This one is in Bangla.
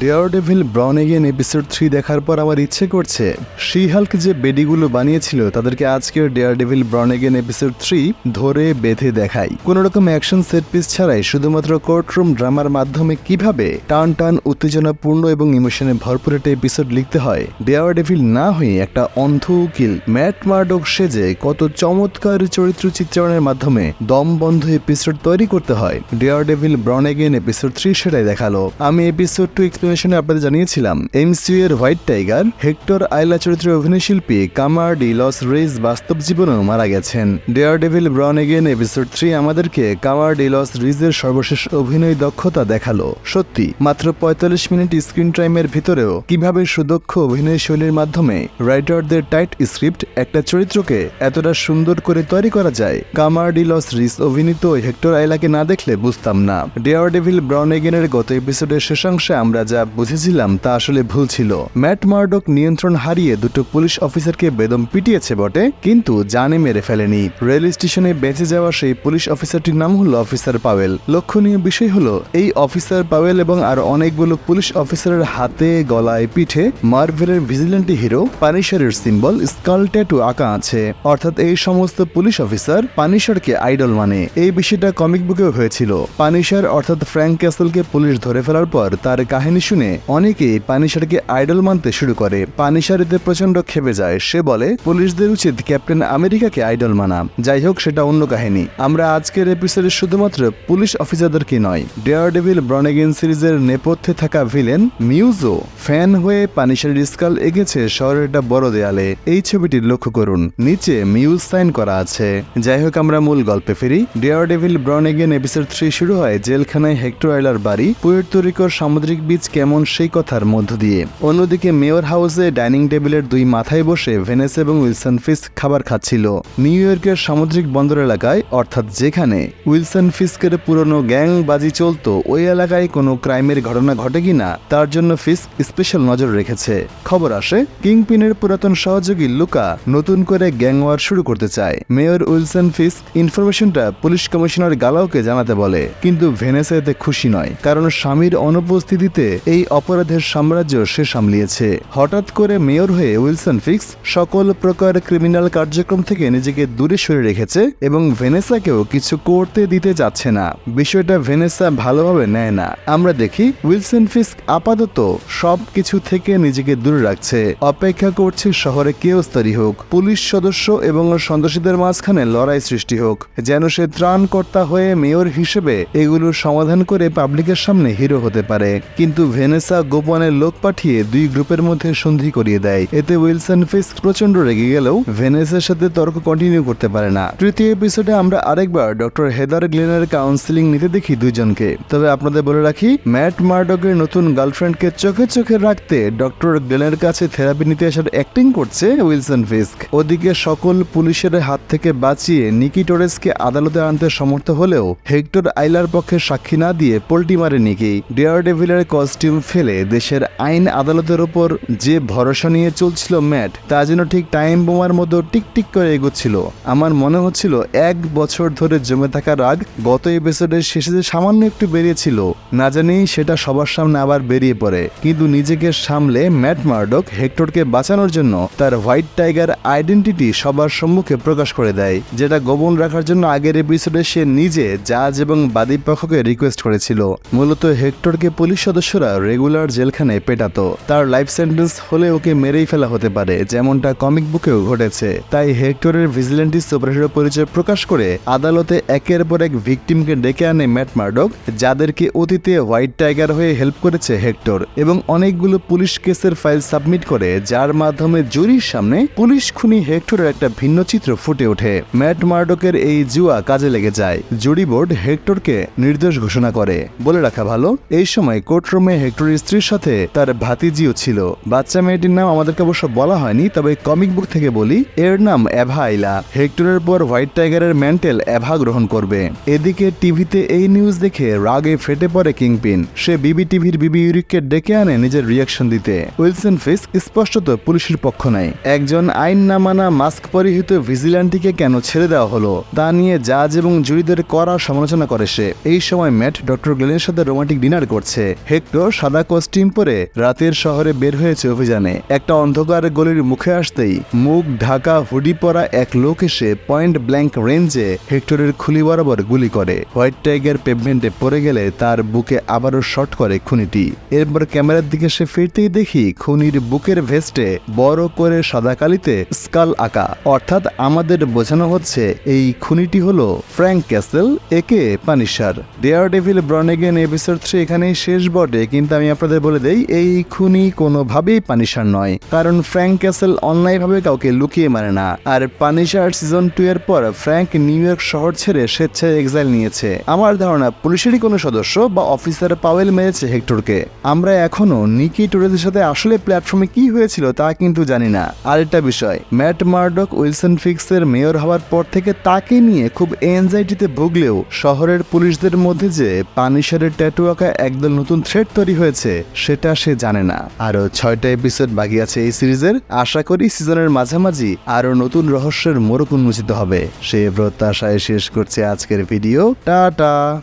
Daredevil born again episode three দেখার পর আমার ইচ্ছে করছে। হাল্ক যে বেডিগুলো বানিয়েছিল, তাদেরকে আজকের Daredevil born again episode three ধরে বেঁধে দেখাই। কোন রকম অ্যাকশন সেট পিস ছাড়াই শুধুমাত্র কোর্টরুম ড্রামার মাধ্যমে কীভাবে টান টান উত্তেজনাপূর্ণ এবং ইমোশনে ভরপুর একটা এপিসোড লিখতে হয় ডেয়ার ডেভিল না হয়ে একটা অন্ধ উকিল ম্যাট মার্ডক সেজে কত চমৎকার চরিত্র চিত্রায়নের মাধ্যমে দম বন্ধ এপিসোড তৈরি করতে হয় Daredevil born again episode three সেটাই দেখাল। আমি এপিসোড টু এক্সপ্লেনেশনে আপনাদের জানিয়েছিলাম এমসিউ এর হোয়াইট টাইগার হেক্টর আইলা চরিত্রের অভিনয়শিল্পী কামার ডি লস রেইস বাস্তব জীবনেও মারা গেছেন। Daredevil born again episode three আমাদেরকে কামার ডি লস রিজের সর্বশেষ অভিনয় দক্ষতা দেখাল। সত্যি, মাত্র পঁয়তাল্লিশ মিনিট স্ক্রিন টাইমের ভিতরেও কীভাবে সুদক্ষ অভিনয় শৈলীর মাধ্যমে রাইটারদের টাইট স্ক্রিপ্ট একটা চরিত্রকে এতটা সুন্দর করে তৈরি করা যায় কামার ডি লস রিস অভিনীত হেক্টর আইলাকে না দেখলে বুঝতাম না। ডেয়ার ডেভিল ব্রাউন এগেনের গত এপিসোডের শেষাংশে আমরা যা বুঝেছিলাম তা আসলে ভুল ছিল। ম্যাট মার্ডক নিয়ন্ত্রণ হারিয়ে দুটো পুলিশ অফিসারকে বেদম পিটিয়েছে বটে, কিন্তু জানে মেরে ফেলেনি। রেল স্টেশনে বেঁচে যাওয়া সেই পুলিশ অফিসারটির নাম হলো অফিসার পাওয়েল। লক্ষণীয় বিষয় হলো, এই অফিসার পাওয়েল এবং আর অনেকগুলো পুলিশ অফিসারের হাতে, গলায়, পিঠে মার্ভেলের ভিজিলেন্টি হিরো, পানিশারের সিম্বল, স্কাল ট্যাটু আঁকা আছে। অর্থাৎ এই সমস্ত পুলিশ অফিসার পানিশারকে আইডল মানে। এই বিষয়টা কমিক বুকেও হয়েছিল। পানিশার অর্থাৎ ফ্র্যাঙ্ক ক্যাসেলকে পুলিশ ধরে ফেলার পর তার কাহিনী শুনে অনেকেই পানিশারকে আইডল মানতে শুরু করে। পানিশার এতে প্রচণ্ড খেপে যায়। সে বলে, পুলিশদের উচিত ক্যাপ্টেন আমেরিকাকে আইডল মানা। যাই হোক, সেটা অন্য কাহিনী। আমরা আজকের এপিসোডে শুধুমাত্র পুলিশ অফিসারদেরকে নয় ডেয়ার ডেভিল ব্রনেগেন সিরিজের নেপথ্যে থাকা ভিলেন, মিউজো, ফ্যান হয়ে পানিশার স্কাল এগেছে শহরের একটা বড় দেয়ালে। এই ছবিটি লক্ষ্য করুন। নিচে মিউজ সাইন করা আছে। যাই হোক, আমরা মূল গল্পে ফিরি। Daredevil born again, episode three শুরু হয় জেলখানায় হেক্টর আইলার বাড়ি। পুয়ের্তো রিকোর সামুদ্রিক বীচ কেমন সেই কথার মধ্য দিয়ে। অন্যদিকে মেয়র হাউসে ডাইনিং টেবিলের দুই মাথায় বসে ভেনেস এবং উইলসন ফিস্ক খাবার খাচ্ছিল। নিউ ইয়র্কের সামুদ্রিক বন্দর এলাকায়, অর্থাৎ যেখানে উইলসন ফিস্কের পুরনো গ্যাং বাজি চলতো, ওই এলাকায় কোনো ক্রাইমের ঘটনা ঘটে কিনা, তার জন্য ফিস্ক স্পেশাল নজর রেখেছে। খবর আসে, কিংপিনের পুরাতন সহযোগী লুকা নতুন করে গ্যাং ওয়ার শুরু করতে চায়। মেয়র উইলসন ফিস্ক ইনফরমেশনটা পুলিশ কমিশনার গালাওকে জানাতে বলে, কিন্তু ভেনেসা এতে খুশি নয়, কারণ স্বামীর অনুপস্থিতিতে এই অপরাধের সাম্রাজ্য সে সামলিয়েছে। হঠাৎ করে মেয়র হয়ে উইলসন ফিক্স সকল প্রকার ক্রিমিনাল কার্যক্রম থেকে নিজেকে দূরে সরে রেখেছে এবং ভেনেসাকেও কিছু করতে দিতে যাচ্ছে না। বিষয়টা ভেনেসা ভালোভাবে নেয় না। আমরা দেখি উইলসন ফিস্ক আপাতত সব কিছু থেকে নিজেকে দূরে রাখছে। অপেক্ষা করছে শহরে কেউস্তরি হোক, পুলিশ সদস্য এবং সন্ত্রাসীদের মাঝখানে লড়াই সৃষ্টি হোক, যেন সে ত্রাণকর্তা হয়ে মেয়র হিসেবে এগুলোর সমাধান করে পাবলিকের সামনে হিরো হতে পারে। কিন্তু ভেনেসা গোপনে লোক পাঠিয়ে দুই গ্রুপের মধ্যে সন্ধি করিয়ে দেয়। এতে উইলসন ফিস্ক প্রচণ্ড রেগে গেলেও ভেনেসের সাথে তর্ক কন্টিনিউ করতে পারে না। তৃতীয় এপিসোডে আমরা আরেকবার ডক্টর হেদার গ্লেনের কাউন্সিলিং নিতে দেখি দুইজনকে তবে আপনাদের বলে রাখি, ম্যাট মার্ডকের নতুন গার্লফ্রেন্ডকে চোখে চোখে রাখতে ডক্টর গ্লেনের কাছে থেরাপি নিতে আসার অ্যাক্টিং করছে উইলসন ফিস্ক। ওদিকে সকল পুলিশের হাত থেকে বাঁচিয়ে নিকি টোরেসকে আদালতে আনতে সমর্থ হলেও হেক্টর আইলার পক্ষে সাক্ষী না দিয়ে পোল্টি মারে নিকি। ডেয়ার ডেভিলের কস্টিউম ফেলে দেশের আইন আদালতের ওপর যে ভরসা নিয়ে চলছিল ম্যাট, তা যেন ঠিক টাইম বোমার মতো টিকটিক করে এগোচ্ছিল। আমার মনে হচ্ছিল এক বছর ধরে জমে থাকা রাগ গত এপিসোডের শেষে যে সামান্য একটু বেরিয়েছিল না জানি সেটা সবার সামনে আবার বেরিয়ে পড়ে। কিন্তু নিজেকে সামলে ম্যাট মার্ডক হেক্টরকে বাঁচানোর জন্য তার হোয়াইট টাইগার আইডেন্টিটি সবার সম্মুখে প্রকাশ করে দেয়, যেটা গোপন রাখার জন্য আগের এপিসোডে সে নিজে জাজ এবং বাদী পক্ষকে রিকোয়েস্ট করেছিল। মূলত হেক্টরকে পুলিশ সদস্যরা রেগুলার জেলখানায় পেটাতো। তার লাইফ সেন্টেন্স হলে ওকে মেরেই ফেলা হতে পারে, যেমনটা কমিক বুকেও ঘটেছে। তাই হেক্টরের ভিজিলেন্টি সুপারহিরো পরিচয় প্রকাশ করে আদালতে একের পর এক ভিকটিমকে ডেকে আনে ম্যাট মার্ডক যাদেরকে অতীতে হোয়াইট টাইগার হয়ে হেল্প করেছে হেক্টর এবং অনেকগুলো পুলিশ কেসের ফাইল সাবমিট করে, যার মাধ্যমে জুরির সামনে পুলিশ খুনি হেক্টরের একটা ভিন্ন চিত্র ফুটে ওঠে। ম্যাট মার্ডকের এই জুয়া কাজে লেগে যায়। জুরি বোর্ড হেক্টরকে নির্দোষ ঘোষণা করে। বলে রাখা ভালো, এই সময় কোর্টরুমে হেক্টরের স্ত্রীর সাথে তার ভাতিজিও ছিল। বাচ্চা মেয়েটির নাম আমাদেরকে অবশ্য বলা হয়নি, তবে কমিক বুক থেকে বলি, এর নাম অ্যাভা আইলা। হেক্টরের পর হোয়াইট টাইগারের ম্যান্টেল অ্যাভা গ্রহণ করবে। এদিকে টিভিতে এই নিউজ দেখে রাগে ফেটে পড়ে কিংপিন। সে বিবি টিভির বিবি ইউরিককে ডেকে আনে নিজের রিয়াকশন দিতে। উইলসন ফিস্ক স্পষ্টত পুলিশের পক্ষ নেয়। একজন আইন না মানা মাস্ক পরিহিত ভিজিল্যান্টিকে কেন ছেড়ে দেওয়া হলো, তা নিয়ে জাজ এবং জুরিদের করা সমালোচনা করে সে। এই সময় ম্যাট ডক্টর গ্লেনের সাথে রোমান্টিক ডিনার করছে। হেক্টর সাদা কস্টিউম পরে রাতের শহরে বের হয়েছে অভিযানে। একটা অন্ধকার গলির মুখে আসতেই মুখ ঢাকা হুডি পরা এক লোক এসে পয়েন্ট ব্ল্যাঙ্ক রেঞ্জে হেক্টরের খুলি বরাবর গুলি করে। হোয়াইট টাইগার পেভমেন্টে পড়ে গেলে তার বুকে আবারও শট করে খুনিটি। এরপর ক্যামেরার দিকে সে ফিরতেই দেখি খুনির বুকের ভেস্টে বড় করে সাদা কালিতে স্কাল আঁকা। অর্থাৎ আমাদের বোঝানো হচ্ছে এই খুনিটি হলো ফ্র্যাঙ্ক ক্যাসেল একে Punisher. Daredevil born again episode three এখানেই শেষ বটে। কিন্তু আমি আপনাদের বলে দেই, এই খুনি কোনোভাবেই পানিশার নয়। কারণ ফ্র্যাঙ্ক ক্যাসেল অন্যায়ভাবে কাউকে লুকিয়ে মানে না। আর পানিশার সিজন টু এর পর ফ্র্যাঙ্ক নিউ ইয়র্ক শহর ছেড়ে স্বেচ্ছায় এক্সাইল নিয়েছে। আমার ধারণা, পুলিশেরই কোনো সদস্য বা অফিসার পাওয়েল মেরেছে হেক্টরকে। আমরা এখনও নিকি টোরেদের সাথে আসলে প্ল্যাটফর্মে কি হয়েছিল তা কিন্তু জানি না। আরেকটা বিষয় ম্যাট মার্ডক উইলসন ফিক্সের মেয়র হওয়ার পর থেকে তাকে নিয়ে খুব এনজাইটিতে ভুগলেও শহরের পুলিশদের মধ্যে যে পানিশারের ট্যাটু আঁকা একদল নতুন থ্রেড তৈরি হয়েছে, সেটা সে জানে না। আরও ছয়টা এপিসোড বাকি আছে এই সিরিজের। আশা করি সিজনের মাঝামাঝি আরও নতুন রহস্যের মোরক উন্মোচিত হবে। সে প্রত্যাশায় শেষ করছে আজকের ভিডিও। টাটা!